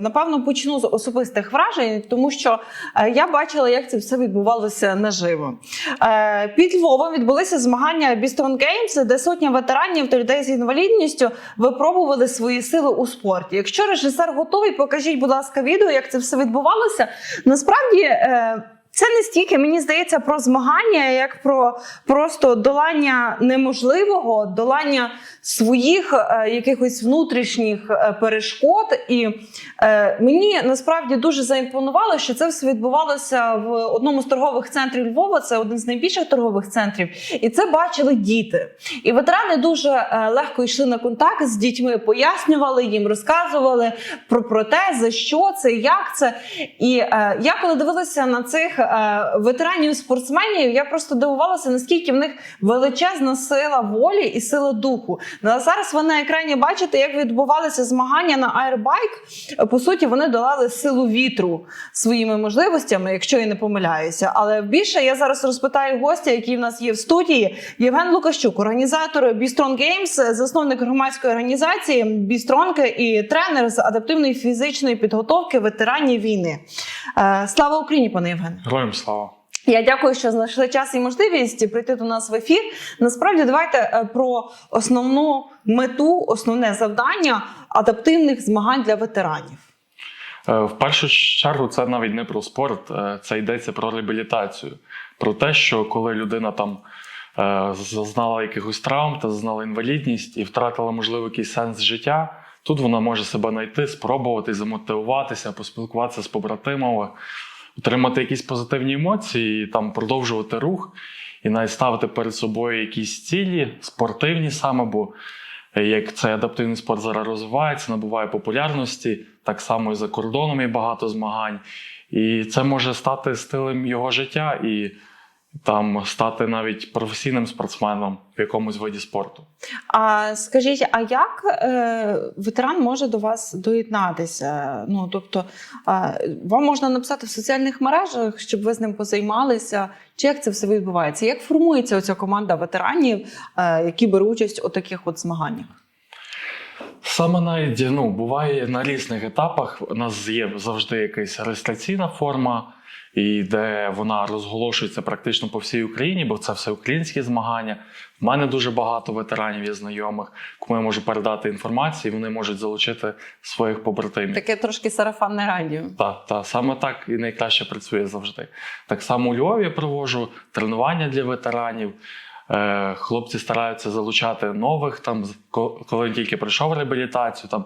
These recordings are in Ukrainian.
Напевно, почну з особистих вражень, тому що е, я бачила, як це все відбувалося наживо. Е, Під Львовом відбулися змагання Bistron Games, де сотня ветеранів та людей з інвалідністю випробували свої сили у спорті. Якщо режисер готовий, покажіть, будь ласка, відео, як це все відбувалося. Насправді. Це не стільки, мені здається, про змагання, як про просто долання неможливого, долання своїх е, якихось внутрішніх е, перешкод. І е, мені насправді дуже заімпонувало, що це все відбувалося в одному з торгових центрів Львова. Це один з найбільших торгових центрів, і це бачили діти. І ветерани дуже е, легко йшли на контакт з дітьми, пояснювали їм, розказували про, про те, за що це, як це. І е, я коли дивилася на цих е, ветеранів-спортсменів, я просто дивувалася, наскільки в них величезна сила волі і сила духу. Ну, а зараз ви на екрані бачите, як відбувалися змагання на аербайк. По суті, вони долали силу вітру своїми можливостями, якщо я не помиляюся. Але більше я зараз розпитаю гостя, який в нас є в студії. Євген Лукащук, організатор Бістрон Games, засновник громадської організації Бістронки і тренер з адаптивної фізичної підготовки ветеранів війни. Е, Слава Україні, пане Євгене! Героям слава. Я дякую, що знайшли час і можливість прийти до нас в ефір. Насправді, давайте е, про основну мету, основне завдання адаптивних змагань для ветеранів. Е, В першу чергу це навіть не про спорт, е, це йдеться про реабілітацію. Про те, що коли людина там зазнала якихось травм та зазнала інвалідність і втратила, можливо, якийсь сенс життя, тут вона може себе знайти, спробувати, замотивуватися, поспілкуватися з побратимами, отримати якісь позитивні емоції, там продовжувати рух і навіть ставити перед собою якісь цілі, спортивні саме, бо е, як цей адаптивний спорт зараз розвивається, набуває популярності, так само і за кордоном є багато змагань. І це може стати стилем його життя і там стати навіть професійним спортсменом в якомусь виді спорту. А скажіть, а як е, ветеран може до вас доєднатися? Ну тобто, е, вам можна написати в соціальних мережах, щоб ви з ним позаймалися? Чи як це все відбувається? Як формується оця команда ветеранів, е, які беруть участь у таких от змаганнях? Саме навіть ну, буває на різних етапах. У нас є завжди якась реєстраційна форма, і де вона розголошується практично по всій Україні, бо це все українські змагання. В мене дуже багато ветеранів є знайомих, кому я можу передати інформацію, і вони можуть залучити своїх побратимів. Таке трошки сарафанне радіо. Так, та, саме так і найкраще працює завжди. Так само у Львові я проводжу тренування для ветеранів. Е, Хлопці стараються залучати нових, там, коли він тільки пройшов реабілітацію, там,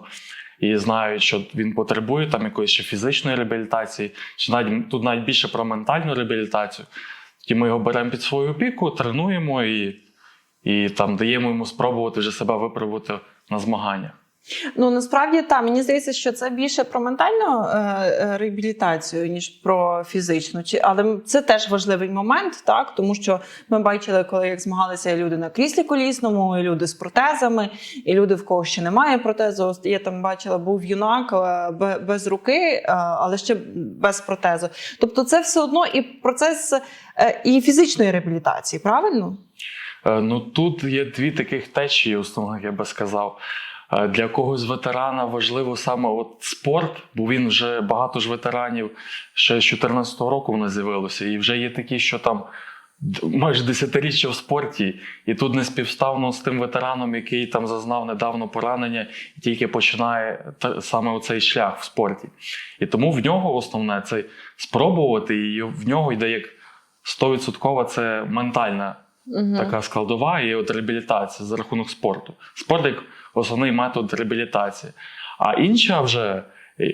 і знають, що він потребує там, якоїсь ще фізичної реабілітації, чи навіть тут навіть більше про ментальну реабілітацію. Тоді ми його беремо під свою опіку, тренуємо і, і там, даємо йому спробувати вже себе виправити на змаганнях. Ну насправді так, мені здається, що це більше про ментальну е, е, реабілітацію, ніж про фізичну. Чи але це теж важливий момент, так тому що ми бачили, коли як змагалися люди на кріслі колісному, і люди з протезами, і люди, в кого ще немає протезу. Я там бачила, був юнак е, без руки, е, але ще без протезу. Тобто, це все одно і процес і фізичної реабілітації, правильно? Ну тут є дві таких течії, основних, я би сказав. Для когось ветерана важливо саме от спорт, бо він вже багато ж ветеранів ще з 2014 року воно з'явилося. І вже є такі, що там майже десятиріччя в спорті, і тут не співставно з тим ветераном, який там зазнав недавно поранення і тільки починає саме оцей шлях в спорті. І тому в нього основне це спробувати, і в нього йде як 100% це ментальна Угу. така складова і от реабілітація за рахунок спорту. Спорт як основний метод реабілітації. А інша вже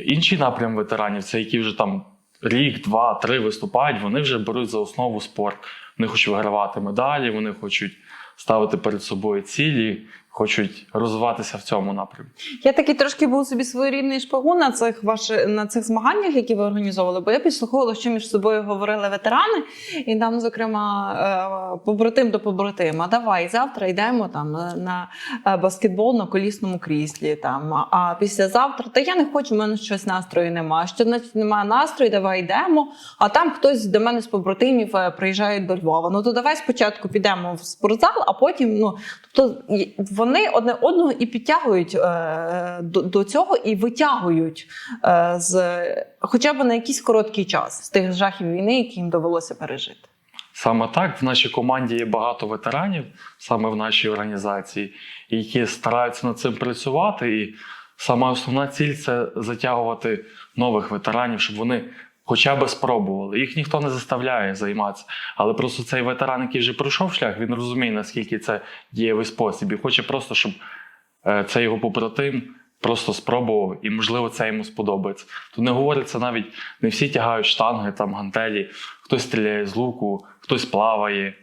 інший напрям ветеранів, це які вже там рік, два, три виступають, вони вже беруть за основу спорт. Вони хочуть вигравати медалі, вони хочуть ставити перед собою цілі, хочуть розвиватися в цьому напрямку. Я такий трошки був собі своєрідний шпигун на цих ваш, на цих змаганнях, які ви організовували, бо я підслуховувала, що між собою говорили ветерани, і там, зокрема, е, побратим до побратима. Давай завтра йдемо там на, на е, баскетбол на колісному кріслі. Там а післязавтра, та я не хочу, в мене щось настрою немає. Що значить немає настрою, давай йдемо. А там хтось до мене з побратимів е, приїжджає до Львова. Ну то давай спочатку підемо в спортзал, а потім ну тобто вони вони одне одного і підтягують е, до, до цього і витягують е, з хоча б на якийсь короткий час з тих жахів війни, які їм довелося пережити. Саме так в нашій команді є багато ветеранів, саме в нашій організації, які стараються над цим працювати. І сама основна ціль це затягувати нових ветеранів, щоб вони хоча б спробували. Їх ніхто не заставляє займатися. Але просто цей ветеран, який вже пройшов шлях, він розуміє, наскільки це дієвий спосіб, і хоче просто, щоб е, цей його побратим просто спробував, і можливо це йому сподобається. Тут не говориться навіть не всі тягають штанги, там гантелі, хтось стріляє з луку, хтось плаває.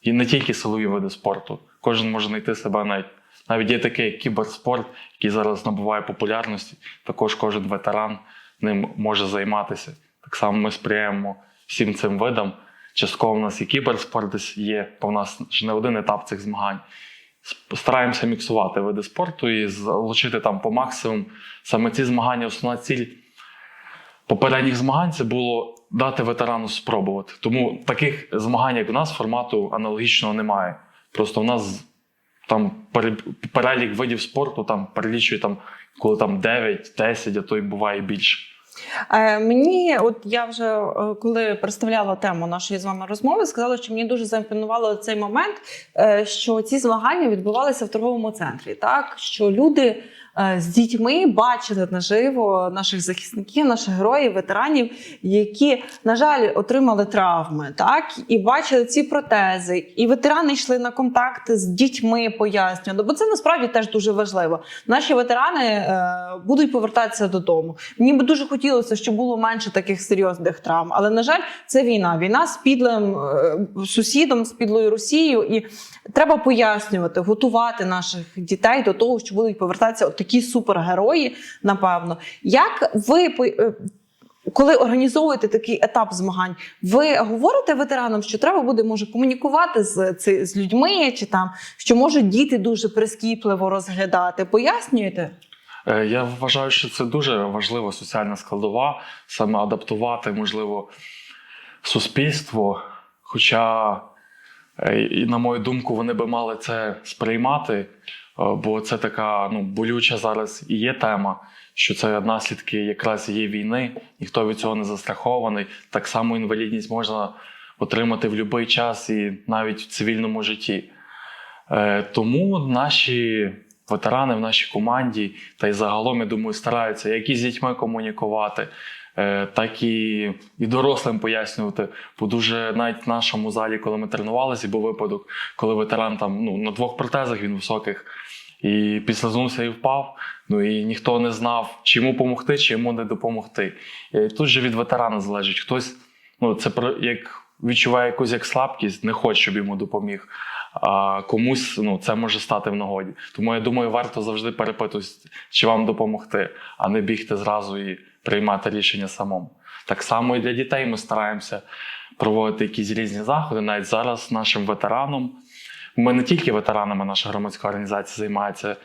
І не тільки силові види спорту. Кожен може знайти себе навіть. Навіть є такий кіберспорт, який зараз набуває популярності. Також кожен ветеран ним може займатися. Так само ми сприяємо всім цим видам. Частково в нас і кіберспорт є, бо в нас ж не один етап цих змагань. Стараємося міксувати види спорту і залучити там по максимуму. Саме ці змагання, основна ціль попередніх змагань це було дати ветерану спробувати. Тому таких змагань, як у нас, формату аналогічного немає. Просто в нас там перелік видів спорту там перелічує там, коли там 9, 10, а то й буває більше. Е, мені, от я вже е, коли представляла тему нашої з вами розмови, сказала, що мені дуже заімпонувало цей момент, е, що ці змагання відбувалися в торговому центрі. Так що люди з дітьми бачили наживо наших захисників, наших героїв, ветеранів, які, на жаль, отримали травми, так і бачили ці протези. І ветерани йшли на контакти з дітьми, пояснювали, бо це насправді теж дуже важливо. Наші ветерани е, будуть повертатися додому. Мені би дуже хотілося, щоб було менше таких серйозних травм. Але на жаль, це війна. Війна з підлим е, сусідом, з підлою Росією, і треба пояснювати, готувати наших дітей до того, що будуть повертатися такі супергерої. Напевно, як ви е, коли організовуєте такий етап змагань, ви говорите ветеранам, що треба буде може комунікувати з, з людьми, чи там що можуть діти дуже прискіпливо розглядати? Пояснюєте? Е, Я вважаю, що це дуже важлива соціальна складова, саме адаптувати, можливо, суспільство. Хоча, і, на мою думку, вони би мали це сприймати, е, бо це така ну, болюча зараз і є тема, що це наслідки якраз є війни, ніхто від цього не застрахований. Так само інвалідність можна отримати в будь-який час і навіть в цивільному житті. Е, Тому наші ветерани в нашій команді та й загалом, я думаю, стараються як і з дітьми комунікувати, е, так і, і дорослим пояснювати. Бо дуже навіть в нашому залі, коли ми тренувалися, був випадок, коли ветеран там ну, на двох протезах він високих. І підслизнувся і впав. Ну і ніхто не знав, чи йому допомогти, чи йому не допомогти. І тут же від ветерана залежить. Хтось, ну це про як відчуває якусь як слабкість, не хоче, щоб йому допоміг. А комусь ну, це може стати в нагоді. Тому я думаю, варто завжди перепитувати, чи вам допомогти, а не бігти зразу і приймати рішення самому. Так само і для дітей ми стараємося проводити якісь різні заходи. Навіть зараз нашим ветеранам. Ми не тільки ветеранами, наша громадська організація займається.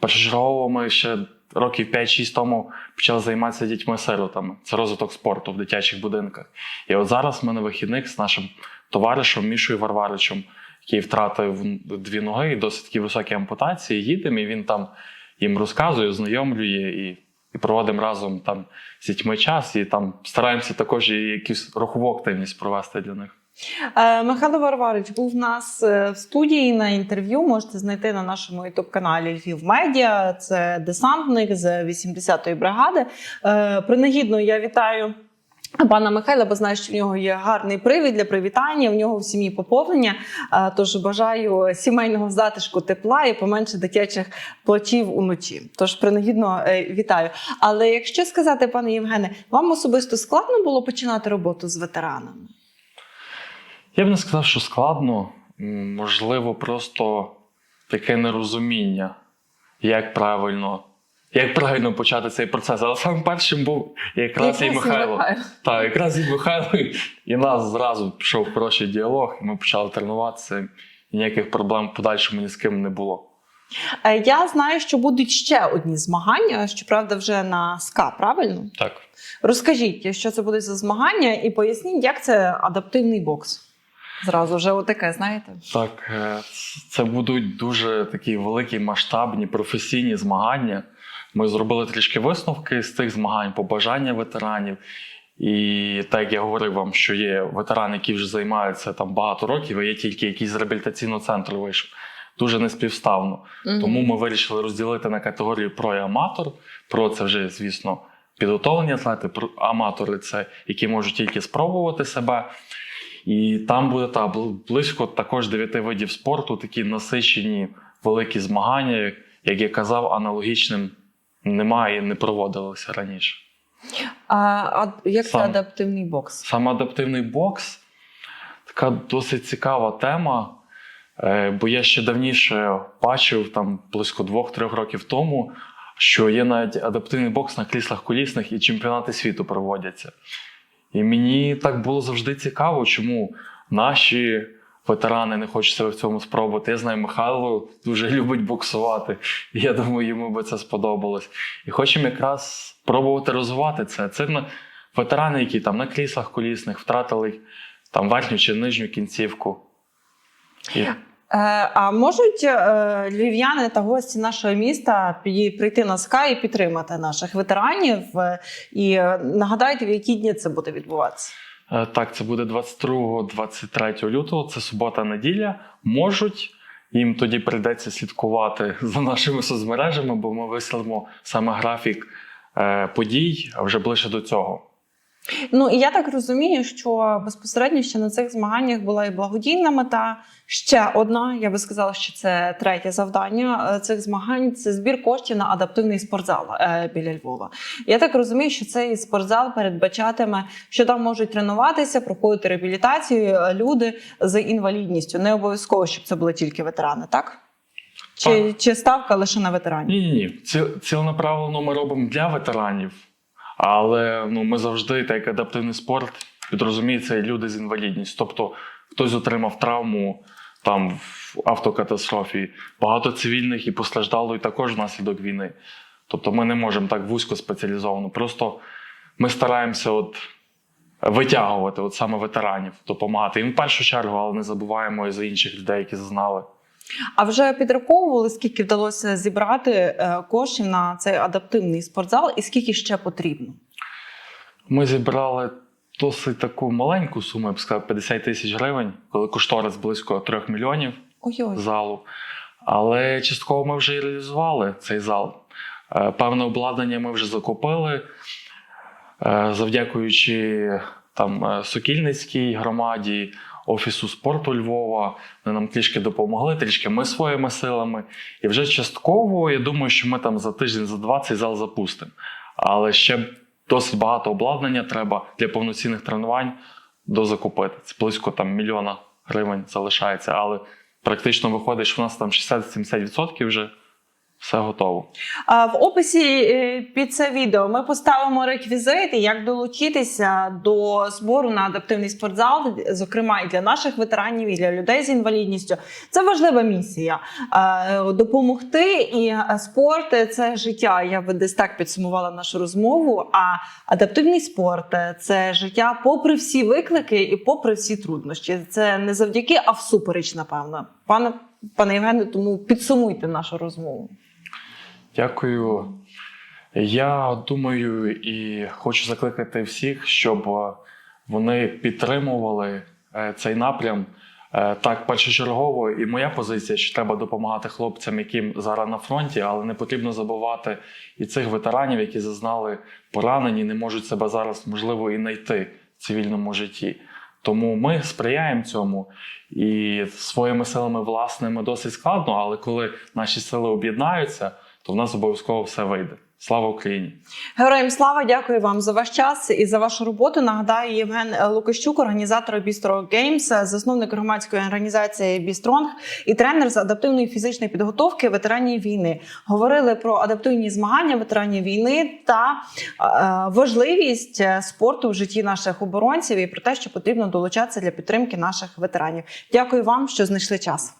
Першочергово ми ще років 5-6 тому почали займатися дітьми-сиротами. Це розвиток спорту в дитячих будинках. І от зараз ми на вихідних з нашим товаришем Мішою Варваричем, який втратив дві ноги і досить такі високі ампутації, їдемо, і він там їм розказує, ознайомлює і, і проводимо разом там з дітьми час, і там стараємося також і якусь рухову активність провести для них. Е, Михайло Варварич був в нас е, в студії на інтерв'ю. Можете знайти на нашому ютуб-каналі Львів Медіа. Це десантник з 80-ї бригади. Е, Принагідно я вітаю. Пана Михайла, бо знаю, що в нього є гарний привід для привітання. В нього в сім'ї поповнення. Тож бажаю сімейного затишку, тепла і поменше дитячих плачів уночі. Тож принагідно вітаю. Але якщо сказати, пане Євгене, вам особисто складно було починати роботу з ветеранами? Я б не сказав, що складно. Можливо, просто таке нерозуміння, як правильно, як правильно почати цей процес. Але саме першим був якраз і. Михайло. Так, якраз і Михайло, і нас зразу пішов хороший діалог, і ми почали тренуватися. І ніяких проблем в подальшому ні з ким не було. Е, Я знаю, що будуть ще одні змагання, щоправда, вже на СКА, правильно? Так. Розкажіть, що це буде за змагання, і поясніть, як це адаптивний бокс. Зразу вже отаке, знаєте? Так, е, це будуть дуже такі великі масштабні професійні змагання. Ми зробили трішки висновки з цих змагань, побажання ветеранів. І так як я говорив вам, що є ветерани, які вже займаються там багато років, а є тільки якийсь з реабілітаційного центру вийшов. Дуже неспівставно. Мгм. Тому ми вирішили розділити на категорію про і аматор. Про це вже, звісно, підготовлені атлети, аматори це які можуть тільки спробувати себе. І там буде та, близько також дев'яти видів спорту, такі насичені великі змагання, як- я казав, аналогічним немає і не проводилося раніше. А, а як це адаптивний бокс? Саме адаптивний бокс така досить цікава тема. е, Бо я ще давніше бачив, там близько двох-трьох років тому, що є навіть адаптивний бокс на кріслах колісних і чемпіонати світу проводяться. І мені так було завжди цікаво, чому наші ветерани не хочуть себе в цьому спробувати. Я знаю, Михайло дуже любить боксувати, і я думаю, йому би це сподобалось. І хочемо якраз пробувати розвивати це. Це ветерани, які там на кріслах колісних втратили там верхню чи нижню кінцівку. І а можуть е, львів'яни та гості нашого міста прийти на СКА і підтримати наших ветеранів? Е, І е, нагадайте, в які дні це буде відбуватися? Е, Так, це буде 22-23 лютого, це субота-неділя. Можуть, їм тоді прийдеться слідкувати за нашими соцмережами, бо ми виставимо саме графік е, подій вже ближче до цього. Ну і я так розумію, що безпосередньо ще на цих змаганнях була і благодійна мета. Ще одна, я би сказала, що це третє завдання е, цих змагань це збір коштів на адаптивний спортзал е, біля Львова. Я так розумію, що цей спортзал передбачатиме, що там можуть тренуватися, проходити реабілітацію е, люди з інвалідністю. Не обов'язково, щоб це були тільки ветерани, так? Чи, чи ставка лише на ветеранів? Ні, ні, ні. Ці, цілонаправлено ми робимо для ветеранів, але ну, ми завжди, так як адаптивний спорт, підрозуміється і люди з інвалідністю. Тобто хтось отримав травму там в автокатастрофі, багато цивільних і постраждало і також внаслідок війни. Тобто ми не можемо так вузько спеціалізовано. Просто ми стараємося от витягувати от саме ветеранів, допомагати їм в першу чергу, але не забуваємо і за інших людей, які зазнали. А вже підраховували, скільки вдалося зібрати е, коштів на цей адаптивний спортзал, і скільки ще потрібно? Ми зібрали досить таку маленьку суму, я б сказав, 50 тисяч гривень, коли кошторис близько 3 мільйонів Ой-ой. залу. Але частково ми вже і реалізували цей зал. Е, Певне обладнання ми вже закупили, Е, завдякуючи там Сокільницькій громаді, Офісу спорту Львова. Вони нам трішки допомогли, трішки ми своїми силами. І вже частково, я думаю, що ми там за тиждень, за два цей зал запустимо. Але ще досить багато обладнання треба для повноцінних тренувань дозакупити. Це близько там мільйона гривень залишається, але практично виходить, що в нас там 60-70% вже все готово. В описі е, під це відео ми поставимо реквізити, як долучитися до збору на адаптивний спортзал, зокрема і для наших ветеранів, і для людей з інвалідністю. Це важлива місія допомогти. І е, спорт це життя. Я би десь так підсумувала нашу розмову. А адаптивний спорт це життя, попри всі виклики і попри всі труднощі. Це не завдяки, а всупереч, напевно. Пане пане Євгене, тому підсумуйте нашу розмову. Дякую. Я думаю і хочу закликати всіх, щоб е, вони підтримували е, цей напрям. Е, Так, першочергово, і моя позиція, що треба допомагати хлопцям, яким зараз на фронті, але не потрібно забувати і цих ветеранів, які зазнали поранені, не можуть себе зараз, можливо, і знайти в цивільному житті. Тому ми сприяємо цьому і своїми силами власними досить складно, але коли наші сили об'єднаються, то в нас обов'язково все вийде. Слава Україні! Героям слава, дякую вам за ваш час і за вашу роботу. Нагадаю, Євген Лукащук, організатор Бістро Геймс, засновник громадської організації Бістронг і тренер з адаптивної фізичної підготовки ветеранів війни. Говорили про адаптивні змагання ветеранів війни та е, важливість е, спорту в житті наших оборонців і про те, що потрібно долучатися для підтримки наших ветеранів. Дякую вам, що знайшли час.